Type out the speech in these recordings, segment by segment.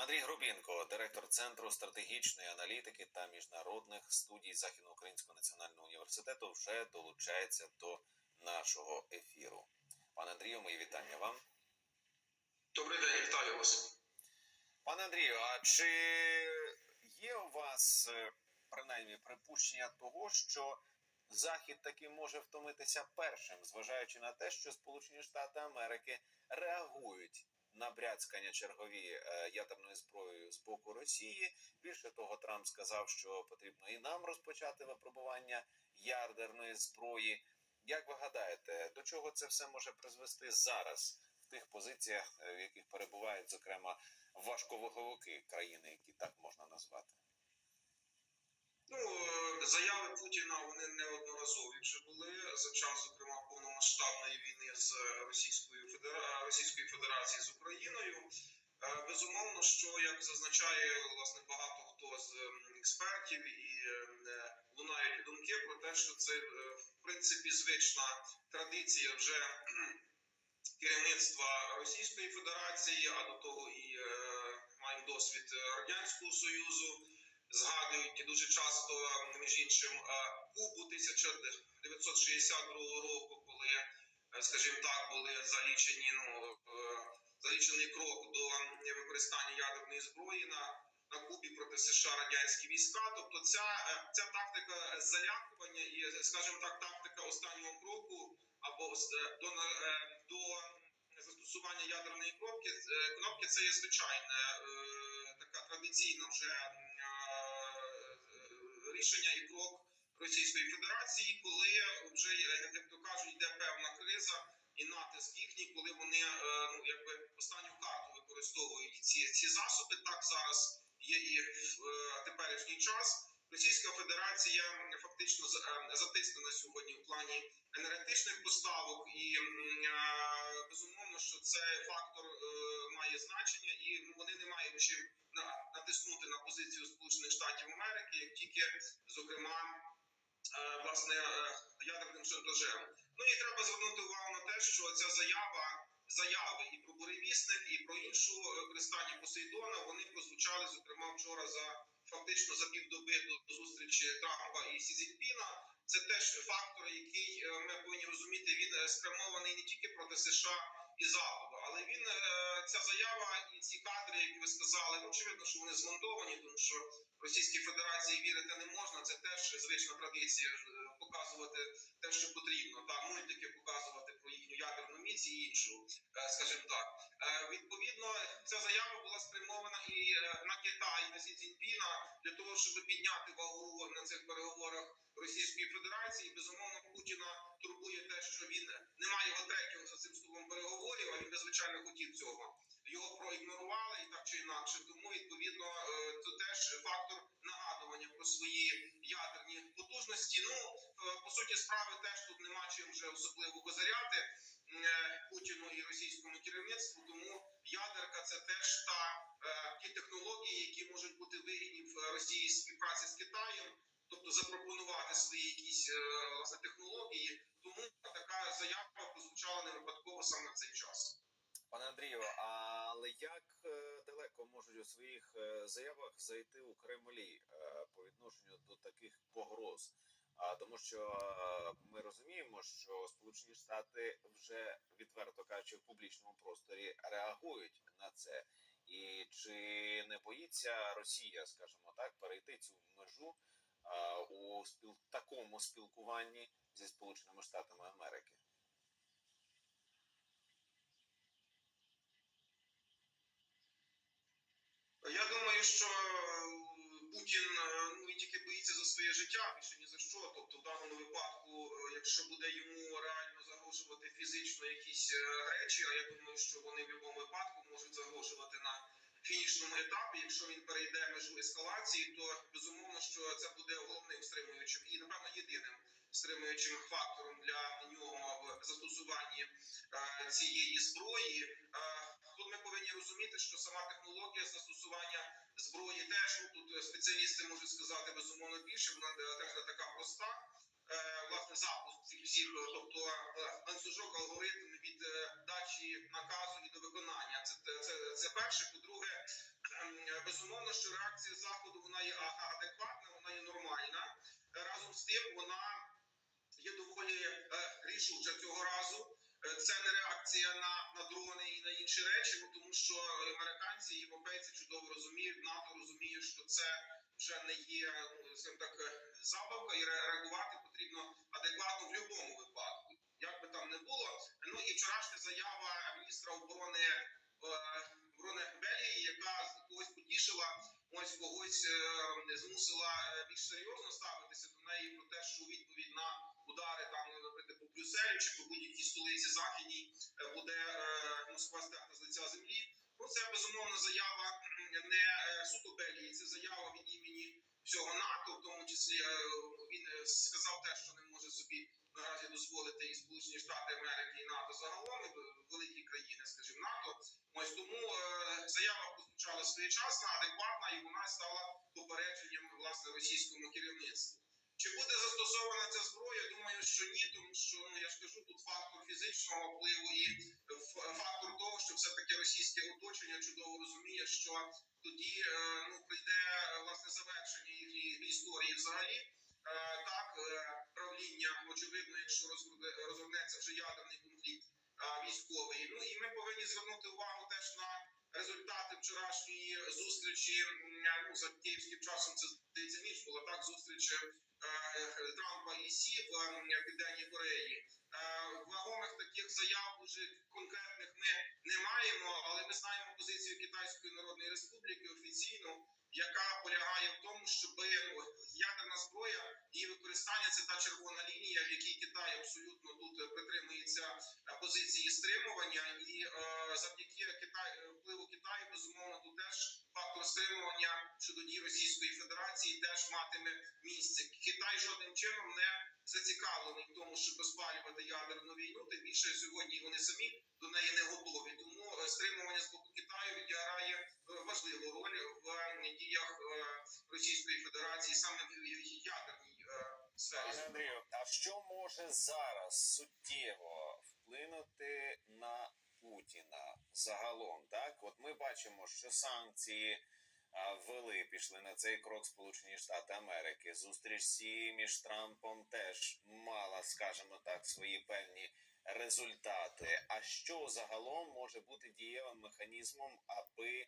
Андрій Грубінко, директор Центру стратегічної аналітики та міжнародних студій Західноукраїнського національного університету, вже долучається до нашого ефіру. Пане Андрію, мої вітання вам. Добрий день, вітаю вас. Пане Андрію, а чи є у вас е, принаймні припущення того, що Захід таки може втомитися першим, зважаючи на те, що Сполучені Штати Америки реагують на бряцкання чергові е, ядерною зброєю з боку Росії? Більше того, Трамп сказав, що потрібно і нам розпочати випробування ядерної зброї. Як ви гадаєте, до чого це все може призвести зараз в тих позиціях, е, в яких перебувають, зокрема, важковаговики країни, які так можна назвати? Ну, е, заяви Путіна вони неодноразові вже були за час, зокрема, повномасштабної війни з Російською Федера... Російською Федерацією з Україною. Е, Безумовно, що як зазначає власне багато хто з експертів, і е, лунають думки про те, що це в принципі звична традиція вже керівництва Російської Федерації, а до того і маємо досвід Радянського Союзу. Згадують дуже часто, е, між іншим, е, Кубу 1962 року, коли, е, скажімо так, були залічені ну е, залічений крок до е, використання ядерної зброї на, на Кубі проти США радянські війська. Тобто, ця, ця тактика залякування і, скажімо так, тактика останнього кроку або до, до застосування ядерної кнопки, кнопки це є звичайна така традиційна вже рішення і крок Російської Федерації, коли вже е, як то кажуть, йде певна криза і натиск їхній, коли вони е, ну якби останню карту використовують ці, ці засоби. Так зараз є і в е, теперішній час. Російська Федерація фактично затиснена сьогодні в плані енергетичних поставок, і безумовно, що цей фактор має значення, і вони не мають чим натиснути на позицію Сполучених Штатів Америки, як тільки зокрема е, власне е, ядерним шантажем. Ну і треба звернути увагу на те, що ця заява. Заяви і про буревісник, і про іншу е, користання Посейдона вони прозвучали зокрема вчора за фактично за півдоби до зустрічі Трампа і Сі Цзіньпіна. Це теж фактор, який е, ми повинні розуміти. Він е, спрямований не тільки проти США і Заходу, але він е, ця заява і ці кадри, які ви сказали, ну очевидно, що вони змонтовані, тому що Російській Федерації вірити не можна. Це теж звична традиція е, показувати те, що потрібно. Та мультики показувати про їхню ядерну міць і іншу, е, скажімо так. Відповідно, ця заява була спрямована Сі Цзіньпіна для того, щоб підняти вагу на цих переговорах Російської Федерації. Безумовно, Путіна турбує те, що він не має його за цим столом переговорів. А він би, хотів цього. Його проігнорували і так чи інакше. Тому відповідно е, це теж фактор нагадування про свої ядерні потужності. Ну е, по суті справи теж тут нема чим вже особливо козиряти Путіну і російському керівництву. Тому ядерка це теж та е, ті технології, які можуть бути вигідні в Росії співпраці з Китаєм, тобто запропонувати свої якісь е, технології. Тому така заява прозвучала не випадково саме в цей час. Пане Андрію, але як е, далеко можуть у своїх е, заявах зайти у Кремлі е, по відношенню до таких погроз? А тому, що е, ми розуміємо, що Сполучені Штати вже відверто кажучи в публічному просторі реагують на це, і чи не боїться Росія, скажімо так, перейти цю межу е, у спіл... такому спілкуванні зі Сполученими Штатами Америки? Я думаю, що Путін е, ну він тільки боїться за своє життя, більше ні за що. Тобто, в даному випадку, е, якщо буде йому реально загрожувати фізично якісь е, речі, а я думаю, що вони в будь-якому випадку можуть загрожувати на фінішному етапі. Якщо він перейде межу ескалації, то безумовно, що це буде головним стримуючим і напевно єдиним стримуючим фактором для нього в застосуванні е, цієї зброї. Е, Тут ми повинні розуміти, що сама технологія застосування зброї теж ну, тут спеціалісти можуть сказати безумовно більше. Вона е, теж не така проста. Е, Власне, запуск цих всіх, е, тобто е, ланцюжок алгоритм від е, дачі наказу і до виконання. Це це, це перше. По-друге, ем, безумовно, що реакція заходу вона є адекватна, вона є нормальна. Е, Разом з тим, вона є доволі е, рішуча цього разу. Е, Це не реакція на, на дрони і на інші речі, ну тому що американці і європейці чудово розуміють, НАТО розуміє, що це вже не є ну, скажімо так е, забавка, і реагувати потрібно адекватно в будь-якому випадку, як би там не було. Ну і вчорашня заява міністра оборони е, оборони Бельгії, яка когось потішила, ось когось е, змусила е, більш серйозно ставитися до неї про те, що відповідь на по чи по будь-якій столиці західній е, буде е, Москва стерта з лиця землі. Ну це безумовно заява не е, суто Бельгії, це заява від імені всього НАТО, в тому числі він сказав те, що не може собі наразі дозволити і Сполучені Штати Америки, і НАТО загалом, великі країни, скажімо, НАТО. Ось тому заява прозвучала своєчасна, адекватна, і вона стала попередженням власне російському керівництву. Чи буде застосована ця зброя? Думаю, що ні, тому що ну я ж кажу, тут фактор фізичного впливу і фактор того, що все таки російське оточення чудово розуміє, що тоді е, ну прийде власне завершення їхньої історії взагалі. Е, Так, е, правління, очевидно, якщо розгорне- розгорнеться вже ядерний конфлікт військовий. Ну і ми повинні звернути увагу теж на результати вчорашньої зустрічі. Ну за київським часом це здається ніч була так. Зустріч е, Трампа і Сі в Південній Кореї. Е, Вагомих таких заяв дуже конкретних ми не маємо, але ми знаємо позицію Китайської Народної Республіки офіційну, яка полягає в тому, щоб ну, ядерна зброя використання це та червона лінія, в якій Китай абсолютно тут притримується е, позиції стримування, і е, завдяки Китай е, впливу Китаю безумовно тут теж фактор стримування щодо дій Російської Федерації теж матиме місце. Китай жодним чином не зацікавлений в тому, щоб спалювати ядерну війну. Тим більше сьогодні вони самі до неї не готові. Тому стримування з боку Китаю відіграє важливу роль в діях Російської Федерації саме в ядерній. Пане Андрію, а що може зараз суттєво вплинути на Путіна загалом? Так, от ми бачимо, що санкції ввели, пішли на цей крок Сполучені Штати Америки. Зустріч Сі між Трампом теж мала, скажімо так, свої певні результати. А що загалом може бути дієвим механізмом, аби,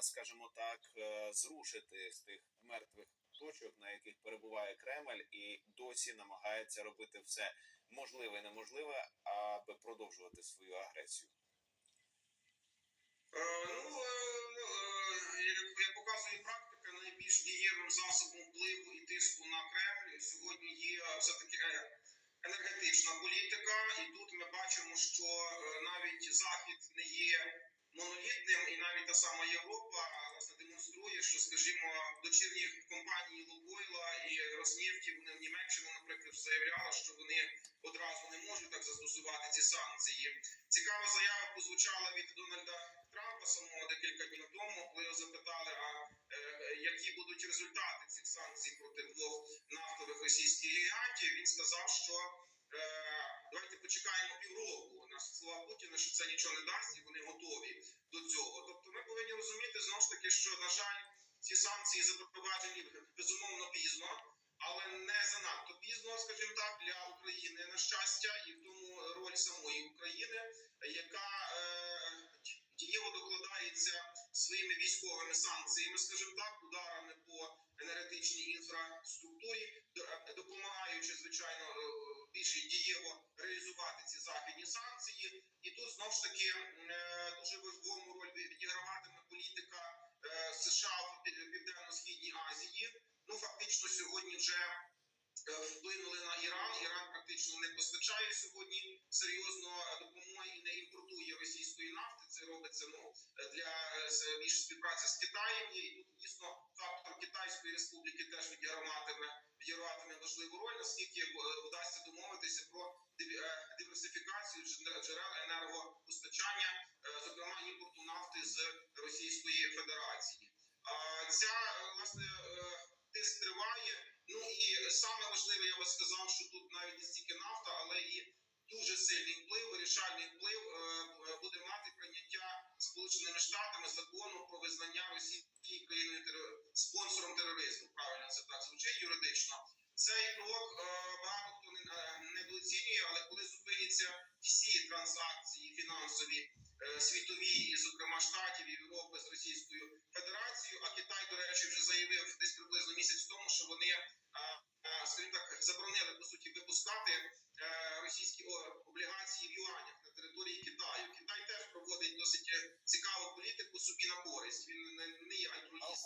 скажімо так, е, зрушити з тих мертвих точок, на яких перебуває Кремль, і досі намагається робити все можливе і неможливе, аби продовжувати свою агресію. Е, Ну, е, е, як показує практика, найбільш дієвим засобом впливу і тиску на Кремль сьогодні є все-таки е, енергетична політика, і тут ми бачимо, що навіть Захід не є монолітним, і навіть та сама Європа власне демонструє, що, скажімо, дочірні компанії Лукойла і Роснефті, вони в Німеччину, наприклад, заявляли, що вони одразу не можуть так застосувати ці санкції. Цікава заява прозвучала від Дональда Трампа самого декілька днів тому, коли його запитали, а е, які будуть результати цих санкцій проти двох нафтових російських гігантів. Він сказав, що е, давайте почекаємо півроку на слова Путіна, що це нічого не дасть, і вони готові до цього. Тобто, ми повинні таки, що на жаль, ці санкції запроваджені безумовно пізно. Але не занадто пізно, скажімо так, для України на щастя, і в тому роль самої України, яка е, дієво докладається своїми військовими санкціями, скажімо так, ударами по енергетичній інфраструктурі, до- допомагаючи звичайно е, більш дієво реалізувати ці західні санкції. І тут знов ж таки е, дуже важливу роль відіграватиме політика США в Південно-східній Азії. Ну фактично сьогодні вже е, вплинули на Іран. Іран практично не постачає сьогодні серйозно е, допомоги і не імпортує російської нафти. Це робиться ну е, для е, більш співпраці з Китаєм. І тут дійсно фактор Китайської республіки теж відіграватиме відіграватиме важливу роль, наскільки е, вдасться домовитися про е, диверсифікацію джерел енергопостачання, е, зокрема імпорту ця е, власне е, тиск триває. Ну і саме важливе, я би сказав, що тут навіть не стільки нафта, але і дуже сильний вплив, вирішальний вплив е, буде мати прийняття сполученими штатами закону про визнання Росії країною спонсором тероризму. Правильно?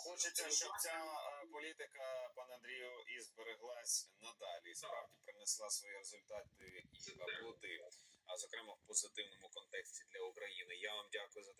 Хочеться, щоб ця е, політика, пане Андрію, і збереглась надалі. Справді принесла свої результати і плоди, а зокрема в позитивному контексті для України. Я вам дякую за те.